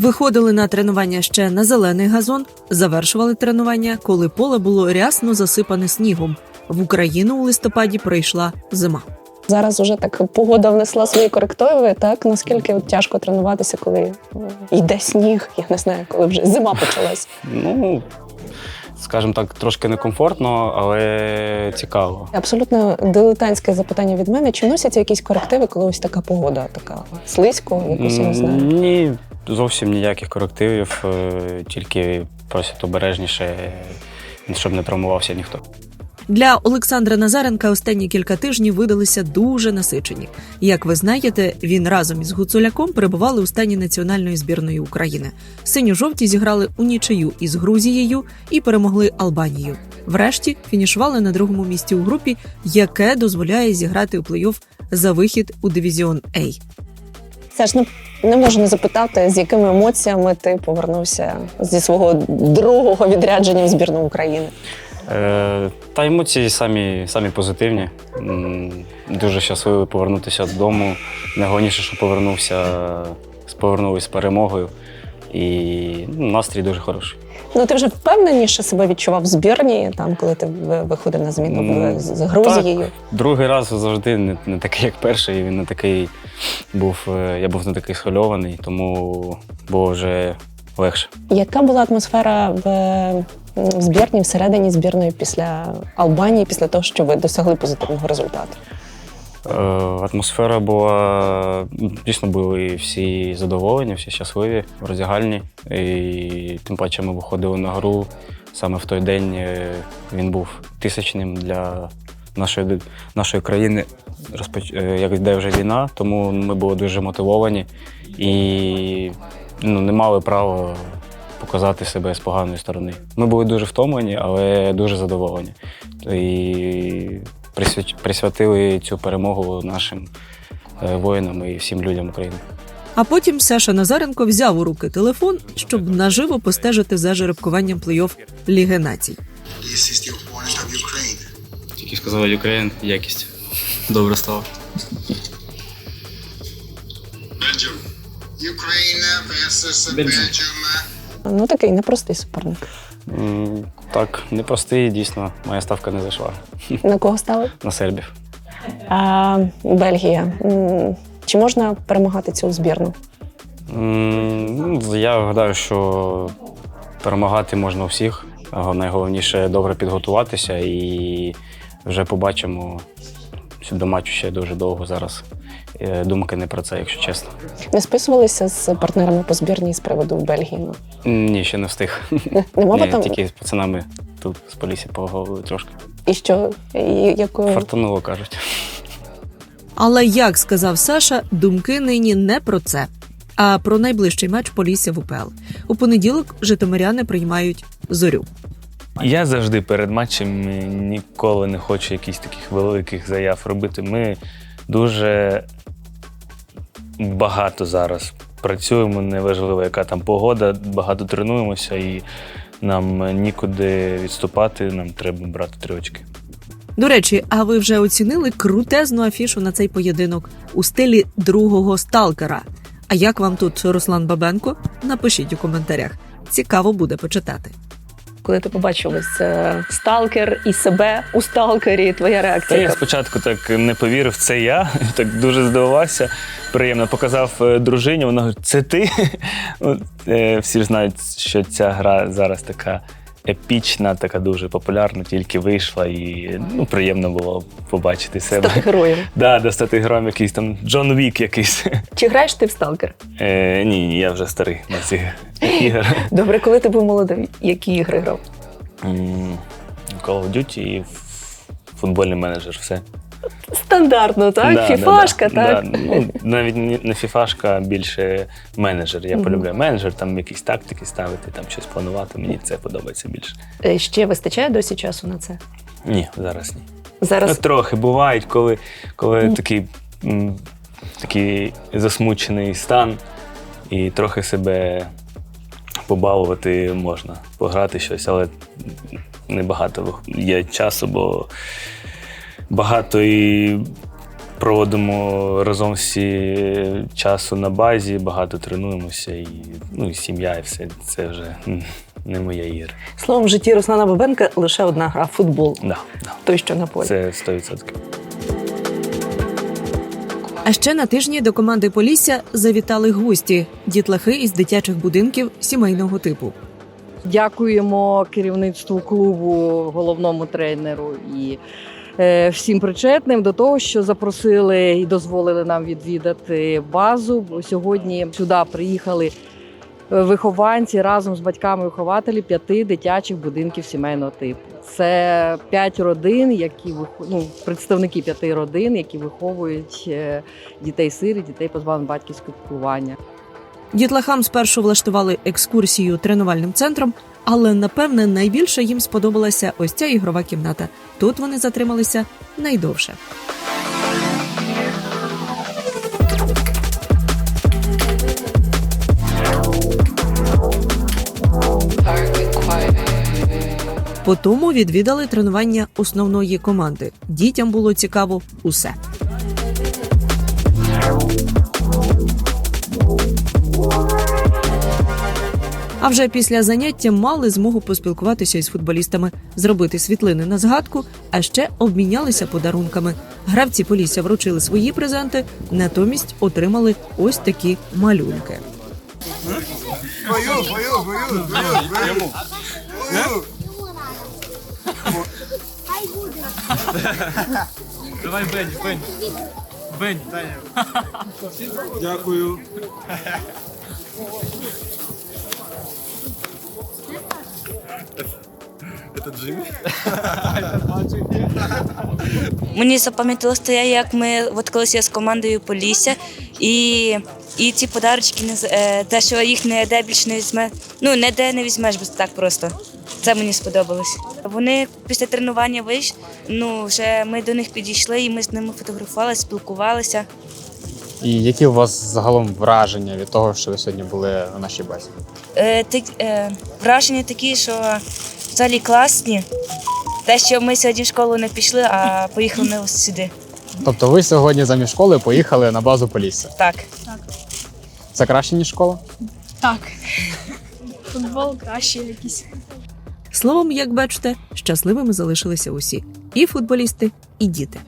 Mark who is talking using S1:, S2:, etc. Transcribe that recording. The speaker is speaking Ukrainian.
S1: Виходили на тренування ще на зелений газон, завершували тренування, коли поле було рясно засипане снігом. В Україну у листопаді прийшла зима.
S2: Зараз вже так погода внесла свої корективи. Так наскільки от тяжко тренуватися, коли е, йде сніг, я не знаю, коли вже зима почалась.
S3: Ну, скажімо так, трошки некомфортно, але цікаво.
S2: Абсолютно дилетантське запитання від мене: чи носяться якісь корективи, коли ось така погода, така слизько, якось я не знаю.
S3: Ні, зовсім ніяких корективів, е, тільки просять обережніше, щоб не травмувався ніхто.
S1: Для Олександра Назаренка останні кілька тижнів видалися дуже насичені. Як ви знаєте, він разом із Гуцуляком перебували у стані національної збірної України. Синьо-жовті зіграли у нічию із Грузією і перемогли Албанію. Врешті фінішували на другому місці у групі, яке дозволяє зіграти у плей-офф за вихід у дивізіон А.
S2: Це ж ну, не можу не запитати, з якими емоціями ти повернувся зі свого другого відрядження в збірну України.
S3: Е, Та емоції самі, самі позитивні. М, Дуже щасливий повернутися додому. Найголовніше, що повернувся, повернулися з перемогою. І ну, настрій дуже хороший.
S2: Ну ти вже впевненіше себе відчував в збірні, там коли ти ви- виходив на зміну в- з з Грузією.
S3: Так, другий раз завжди не, не такий, як перший. Він не такий був. е, Я був не такий схвильований, тому було вже легше.
S2: Яка була атмосфера в, в збірні всередині збірної після Албанії, після того, що ви досягли позитивного результату?
S3: Е, Атмосфера була дійсно були всі задоволені, всі щасливі, роздягальні. І тим паче ми виходили на гру. Саме в той день е, він був тисячним для нашої, нашої країни, розпоч... е, як йде вже війна, тому ми були дуже мотивовані і ну, не мали права показати себе з поганої сторони. Ми були дуже втомлені, але дуже задоволені. І присвятили цю перемогу нашим е, воїнам і всім людям України.
S1: А потім Саша Назаренко взяв у руки телефон, щоб наживо постежити за жеребкуванням плей-офф Ліги націй.
S4: Тільки сказали Україн, якість. Добре стало.
S5: Ukraine versus.
S2: Ну такий непростий суперник.
S3: Так, непростий, дійсно, моя ставка не зайшла
S2: На кого стали?
S3: на сербів.
S2: А, Бельгія. Чи можна перемагати цю збірну?
S3: Ну, Я гадаю, що перемагати можна у всіх. Найголовніше добре підготуватися і вже побачимо. До матчу ще дуже довго зараз. Е, Думки не про це, якщо чесно.
S2: Не списувалися з партнерами по збірній з приводу Бельгії? Ну,
S3: Ні, ще не встиг.
S2: не-
S3: Ні,
S2: там
S3: тільки з пацанами тут з полісі поговорили трошки.
S2: і що? І, якою...
S3: Фартануло кажуть.
S1: Але як сказав Саша, думки нині не про це, а про найближчий матч Полісся в УПЛ. У понеділок житомиряни приймають зорю.
S6: Я завжди перед матчем ніколи не хочу якісь таких великих заяв робити. Ми дуже багато зараз працюємо, неважливо, яка там погода, багато тренуємося і нам нікуди відступати, нам треба брати три очки.
S1: До речі, а ви вже оцінили крутезну афішу на цей поєдинок у стилі другого сталкера. А як вам тут Руслан Бабенко? Напишіть у коментарях. Цікаво буде почитати.
S2: Коли ти побачив ось е, сталкер і себе у сталкері, твоя
S6: Та
S2: реакція?
S6: я спочатку так не повірив, це я. Так дуже здивувався. Приємно показав е, дружині. Вона говорить, це ти. От, е, Всі ж знають, що ця гра зараз така епічна, така дуже популярна, тільки вийшла, і ну, приємно було побачити себе.
S2: Стати героєм.
S6: Да, достати героєм якийсь там Джон Вік якийсь.
S2: Чи граєш ти в сталкер?
S6: Е, ні, ні, я вже старий на цих іграх.
S2: Добре, коли ти був молодий, які ігри грав?
S6: Call of Duty і футбольний менеджер, все.
S2: Стандартно, так?
S6: Да,
S2: Фіфашка,
S6: да,
S2: так?
S6: Да. Ну, навіть не- не фіфашка, а більше менеджер. Я полюбляю менеджер, там якісь тактики ставити, там щось планувати. Мені це подобається більше.
S2: Е, Ще вистачає досі часу на це?
S6: Ні, зараз ні.
S2: Зараз
S6: Ну, трохи бувають, коли, коли такий, м, такий засмучений стан, і трохи себе побалувати можна, пограти щось, але небагато є часу, бо багато і проводимо разом всі часу на базі, багато тренуємося, і, ну, і сім'я, і все це вже не моя ігра.
S2: Словом, в житті Руслана Бабенка лише одна гра футбол,
S6: Да, да.
S2: той, що на полі.
S6: Це 100%.
S1: А ще на тижні до команди Полісся завітали гості дітлахи із дитячих будинків сімейного типу.
S7: Дякуємо керівництву клубу, головному тренеру і всім причетним до того, що запросили і дозволили нам відвідати базу. Сьогодні сюди приїхали е, вихованці разом з батьками-вихователі п'яти дитячих будинків сімейного типу. Це п'ять родин, які ну, представники п'яти родин, які виховують е, дітей сирі, дітей позбавлених батьківського піклування.
S1: Дітлахам спершу влаштували екскурсію тренувальним центром, але напевне найбільше їм сподобалася ось ця ігрова кімната. Тут вони затрималися найдовше. По тому відвідали тренування основної команди. Дітям було цікаво усе. А вже після заняття мали змогу поспілкуватися із футболістами, зробити світлини на згадку, а ще обмінялися подарунками. Гравці Полісся вручили свої презенти, натомість отримали ось такі малюнки.
S8: Мені запам'яталося те, як ми от колись я з командою Полісся, і, і ці подарочки не е, те, що їх не де більше не візьме. Ну не де не візьмеш, бо так просто. Це мені сподобалось. Вони після тренування вийшли. Ну вже ми до них підійшли, і ми з ними фотографувалися, спілкувалися.
S9: І які у вас загалом враження від того, що ви сьогодні були на нашій базі?
S8: Е, так, е, враження такі, що взагалі класні. Те, що ми сьогодні в школу не пішли, а поїхали ми ось сюди.
S9: Тобто ви сьогодні замість школи поїхали на базу Полісся.
S8: Так.
S9: Це краще, ніж школа?
S10: Так. Футбол краще якийсь.
S1: Словом, як бачите, щасливими залишилися усі і футболісти, і діти.